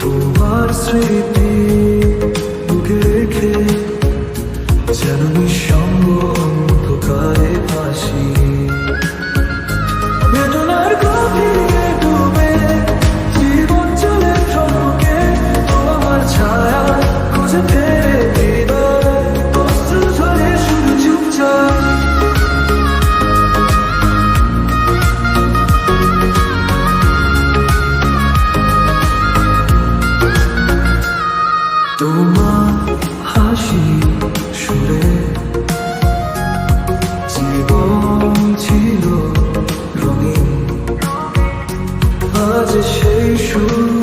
তোমার স্মৃতি বুকে রেখে যেন নিঃসঙ্গ অন্ধকারে ভাসি। বেদনার গভীরে ডুবে জীবন চলে চমকে তোমার ছায়া খুঁজে 的情。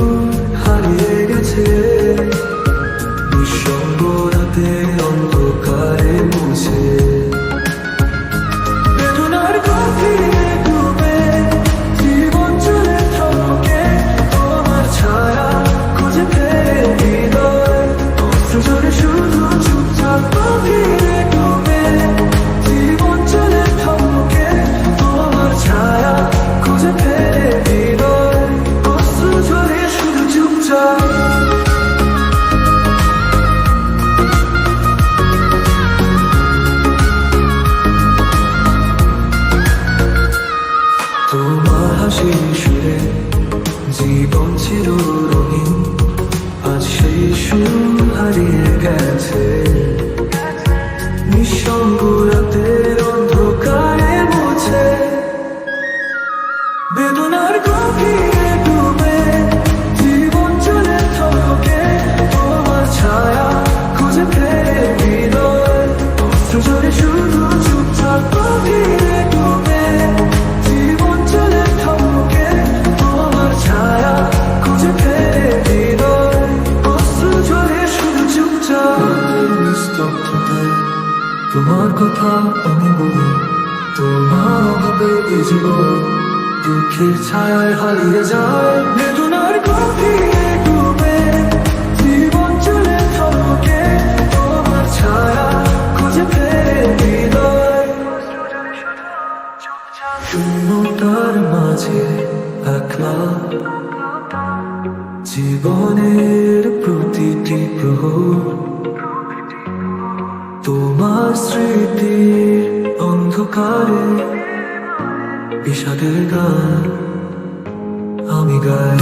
বাজে সুরে জীবন ছিল রঙিন, আজ সেই সুর হারিয়ে গেছে। নিঃসঙ্গ রাতের অন্ধকারে মুছে বেদনার গভীরে কথা আমি বলি তোমার অভাবে এই জীবন দুঃখের ছায়ায় হারিয়ে যায় বেদনার গভীরে মাঝে একলা, জীবনের প্রতিটি প্রহর তোমার স্মৃতির অন্ধকারে বিষাদের গান আমি গাই।